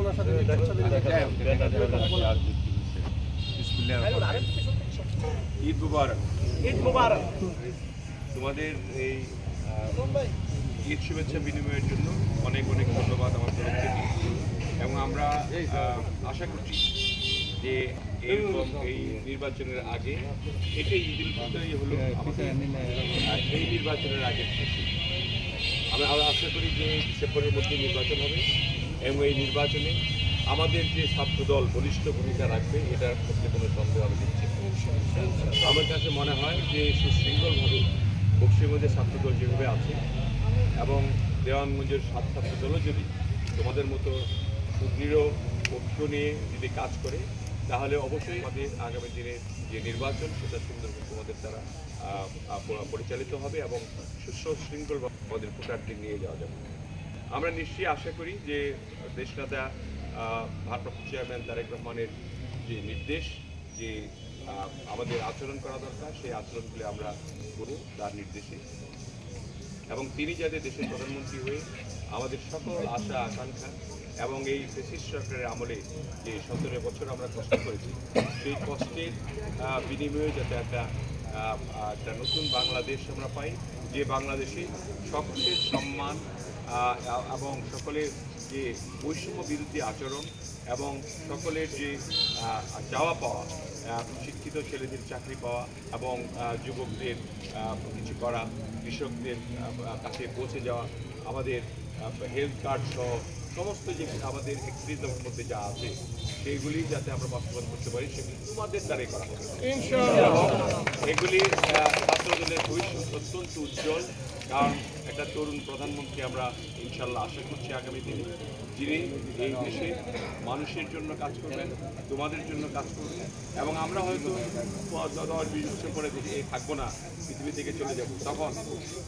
ওনার সাথে ঈদ মুবারক। ঈদ মুবারক। তোমাদের এই ঈদ শুভেচ্ছা বিনিময়ের জন্য অনেক অনেক ধন্যবাদ আমার তরফ থেকে। এবং আমরা আশা করছি যে এইরকম এই নির্বাচনের আগে এটাই ঈদ উল ফিতরই হলো এই নির্বাচনের আগে। আমরা আশা করি যে ডিসেম্বরের মধ্যে নির্বাচন হবে। এবং এই নির্বাচনে আমাদের যে ছাত্রদল বলিষ্ঠ ভূমিকা রাখবে, এটার মধ্যে কোনো সন্দেহ আমি দিচ্ছি আমার কাছে মনে হয় যে সুশৃঙ্খলভাবে বক্সিগঞ্জের ছাত্রদল যেভাবে আছে এবং দেওয়ানগঞ্জের সাত ছাত্রদলও যদি তোমাদের মতো সুদৃঢ় পক্ষ নিয়ে যদি কাজ করে, তাহলে অবশ্যই আমাদের আগামী দিনের যে নির্বাচন, সেটা সুন্দরভাবে তোমাদের দ্বারা পরিচালিত হবে এবং সুশৃঙ্খলভাবে আমাদের ভোটারদের নিয়ে যাওয়া যাবে। আমরা নিশ্চয়ই আশা করি যে দেশনেতা ভারপ্রাপ্ত চেয়ারম্যান তারেক রহমানের যে নির্দেশ, যে আমাদের আচরণ করা দরকার, সেই আচরণগুলি আমরা করব, তার নির্দেশে। এবং তিনি যাতে দেশের প্রধানমন্ত্রী হয়ে আমাদের সকল আশা, আকাঙ্ক্ষা এবং এই ফেসিস সরকারের আমলে যে সতেরো বছর আমরা কষ্ট করেছি, সেই কষ্টের বিনিময়ে যাতে একটা একটা নতুন বাংলাদেশ আমরা পাই, যে বাংলাদেশে সকলের সম্মান এবং সকলের যে বৈষম্য বিরোধী আচরণ এবং সকলের যে চাওয়া পাওয়া শিক্ষিত ছেলেদের চাকরি পাওয়া এবং যুবকদের কিছু করা কৃষকদের কাছে পৌঁছে যাওয়া আমাদের হেলথ কার্ড সহ সমস্ত যে আমাদের একত্রিতমের মধ্যে যা আছে সেইগুলি যাতে আমরা বাস্তবায়ন করতে পারি সেগুলি তোমাদের দ্বারাই করা হবে। এগুলি আহ, ছাত্রদলের ভবিষ্যৎ অত্যন্ত উজ্জ্বল কারণ একটা তরুণ প্রধানমন্ত্রী আমরা ইনশাল্লাহ আশা করছি আগামী দিনে, যিনি এই দেশে মানুষের জন্য কাজ করবেন, তোমাদের জন্য কাজ করবেন, এবং আমরা হয়তো দশ বিশ বছর পরে থাকব না, পৃথিবী থেকে চলে যাব। তখন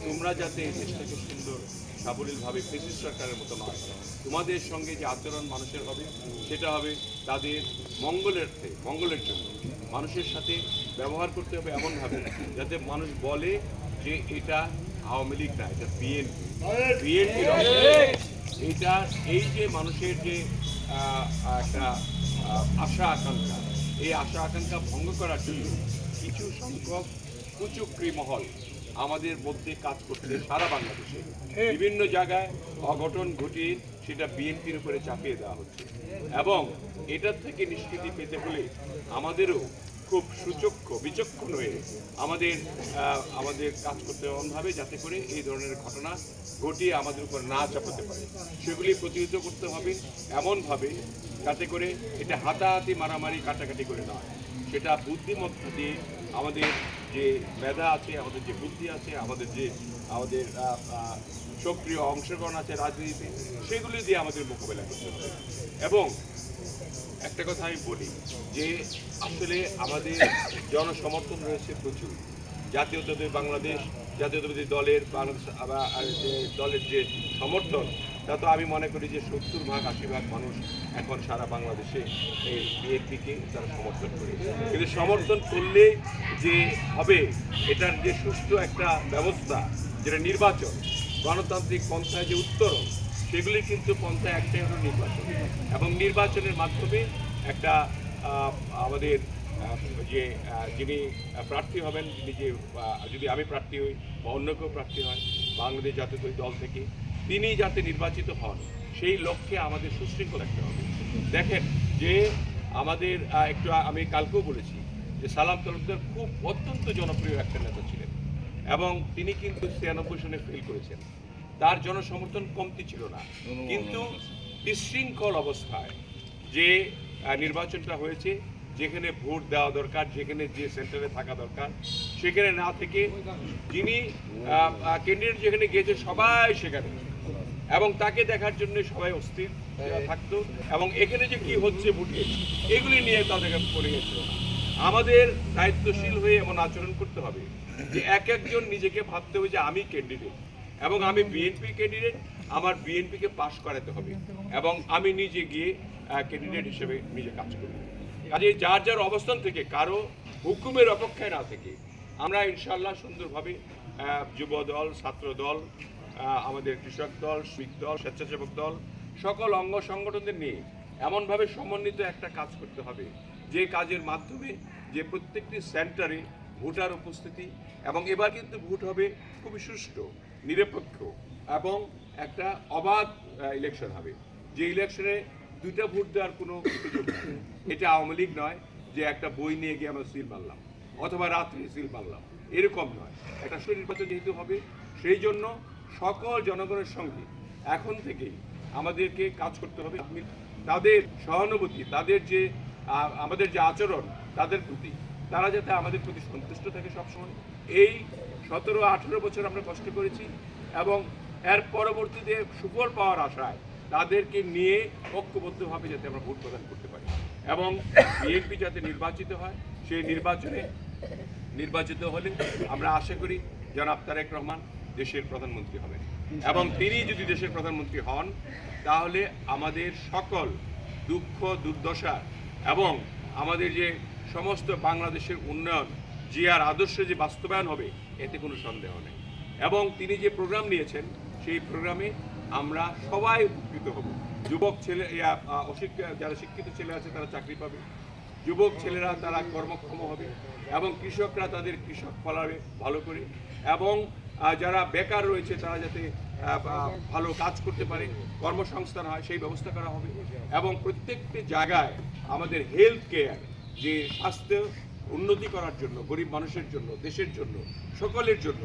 তোমরা যাতে এই দেশটাকে সুন্দর, সাবলীলভাবে ফেসিস সরকারের মতো নয়, তোমাদের সঙ্গে যে আচরণ মানুষের হবে, সেটা হবে তাদের মঙ্গলেরতে মঙ্গলের জন্য। মানুষের সাথে ব্যবহার করতে হবে এমনভাবে, যাতে মানুষ বলে যে এটা আওয়ামী লীগ না এটা বিএনপি। বিএনপি এটা এই যে মানুষের যে একটা আশা আকাঙ্ক্ষা এই আশা আকাঙ্ক্ষা ভঙ্গ করার জন্য কিছু সংখ্যক কুচক্রী মহল আমাদের মধ্যে কাজ করছে সারা বাংলাদেশে। বিভিন্ন জায়গায় অঘটন ঘটিয়ে সেটা বিএনপির উপরে চাপিয়ে দেওয়া হচ্ছে। এবং এটার থেকে নিষ্কৃতি পেতে হলে আমাদেরও খুব সুচক্ষ, বিচক্ষণ হয়ে আমাদের আমাদের কাজ করতে এমনভাবে যাতে করে এই ধরনের ঘটনা ঘটিয়ে আমাদের উপর না চাপাতে পারে। সেগুলি প্রতিহত করতে হবে এমনভাবে যাতে করে এটা হাতাহাতি মারামারি কাটাকাটি করে নয় সেটা বুদ্ধিমত্তা দিয়ে আমাদের যে মেধা আছে, আমাদের যে বুদ্ধি আছে, আমাদের যে, আমাদের সক্রিয় অংশগ্রহণ আছে রাজনীতিতে, সেগুলি দিয়ে আমাদের মোকাবেলা করতে হবে। এবং একটা কথা আমি বলি যে আসলে আমাদের জনসমর্থন রয়েছে প্রচুর। জাতীয়তাবাদী বাংলাদেশ, জাতীয়তাবাদী দলের বাংলাদেশ দলের যে সমর্থন, তা তো আমি মনে করি যে সত্তর ভাগ, আশি ভাগ মানুষ এখন সারা বাংলাদেশে এই বিএনপিকে তারা সমর্থন করে কিন্তু সমর্থন করলে যে হবে, এটার যে সুষ্ঠু একটা ব্যবস্থা, যেটা নির্বাচন, গণতান্ত্রিক পন্থায় যে উত্তরণ সেগুলি কিন্তু পন্থা একটাই হলো নির্বাচন। এবং নির্বাচনের মাধ্যমে একটা আমাদের যে যিনি প্রার্থী হবেন, যিনি যে যদি আমি প্রার্থী হই বা অন্য কেউ প্রার্থী হয়, বাংলাদেশ জাতীয় দল থেকে, তিনি যাতে নির্বাচিত হন, সেই লক্ষ্যে আমাদের সুশৃঙ্খল রাখতে হবে। দেখেন যে, আমাদের একটু আমি কালকেও বলেছি যে, সালাম তালুকদার খুব অত্যন্ত জনপ্রিয় একটা নেতা ছিলেন। এবং তিনি কিন্তু ছিয়ানব্বই সনে ফেল করেছেন। তার জনসমর্থন কমতি ছিল না। কিন্তু বিশৃঙ্খল অবস্থায় যে নির্বাচনটা হয়েছে, যেখানে ভোট দেওয়া দরকার, যেখানে যে সেন্টারে থাকা দরকার, সেখানে না থেকে যিনি ক্যান্ডিডেট যেখানে গিয়েছে সবাই সেখানে। এবং তাকে দেখার জন্য সবাই অস্থির থাকতো। এবং এখানে যে কি হচ্ছে ভোটে, এগুলি নিয়ে তাদেরকে পড়ে গেছিল। আমাদের দায়িত্বশীল হয়ে এমন আচরণ করতে হবে যে, এক একজন নিজেকে ভাবতে হবে যে, আমি ক্যান্ডিডেট এবং আমি বিএনপি ক্যান্ডিডেট আমার বিএনপিকে পাশ করাতে হবে। এবং আমি নিজে গিয়ে ক্যান্ডিডেট হিসেবে নিজে কাজ করি কাজে যার যার অবস্থান থেকে, কারও হুকুমের অপেক্ষায় না থেকে, আমরা ইনশাল্লাহ সুন্দরভাবে যুব দল ছাত্র দল আমাদের কৃষক দল, শ্রমিক দল, স্বেচ্ছাসেবক দল, সকল অঙ্গ সংগঠনদের নিয়ে এমনভাবে সমন্বিত একটা কাজ করতে হবে, যে কাজের মাধ্যমে যে প্রত্যেকটি সেন্টারে ভোটার উপস্থিতি, এবং এবার কিন্তু ভোট হবে খুবই সুষ্ঠু। নিরপেক্ষ এবং একটা অবাধ ইলেকশন হবে। যে ইলেকশনে দুইটা ভোট দেওয়ার কোনো সুযোগ এটা আওয়ামী লীগ নয় যে একটা বই নিয়ে গিয়ে আমরা সিল মারলাম, অথবা রাত্রি সিল মারলাম। এরকম নয়। একটা সুনির্বাচন যেহেতু হবে, সেই জন্য সকল জনগণের সঙ্গে এখন থেকেই আমাদেরকে কাজ করতে হবে। তাদের সহানুভূতি, তাদের যে আমাদের যে আচরণ, তাদের প্রতি, তারা যাতে আমাদের প্রতি সন্তুষ্ট থাকে সবসময়, এই সতেরো, আঠেরো বছর আমরা কষ্ট করেছি এবং এর পরবর্তীতে সুফল পাওয়ার আশায় তাদেরকে নিয়ে ঐক্যবদ্ধভাবে যাতে আমরা ভোট প্রদান করতে পারি। এবং বিএনপি যাতে নির্বাচিত হয়, সেই নির্বাচনে নির্বাচিত হলে আমরা আশা করি জনাব তারেক রহমান দেশের প্রধানমন্ত্রী হবেন। এবং তিনি যদি দেশের প্রধানমন্ত্রী হন, তাহলে আমাদের সকল দুঃখ, দুর্দশা এবং আমাদের যে সমস্ত বাংলাদেশের উন্নয়ন জিয়ার আদর্শ যে বাস্তবায়ন হবে, এতে কোনো সন্দেহ নেই। এবং তিনি যে প্রোগ্রাম নিয়েছেন, সেই প্রোগ্রামে আমরা সবাই উপকৃত হব। যুবক ছেলে যারা শিক্ষিত ছেলে আছে, তারা চাকরি পাবে। যুবক ছেলেরা তারা কর্মক্ষম হবে এবং কৃষকরা তাদের কৃষক ফলাবে ভালো করে। এবং যারা বেকার রয়েছে, তারা যাতে ভালো কাজ করতে পারে, কর্মসংস্থান হয়, সেই ব্যবস্থা করা হবে। এবং প্রত্যেকটি জায়গায় আমাদের হেলথ কেয়ার যে স্বাস্থ্য উন্নতি করার জন্য গরিব মানুষের জন্য দেশের জন্য সকলের জন্য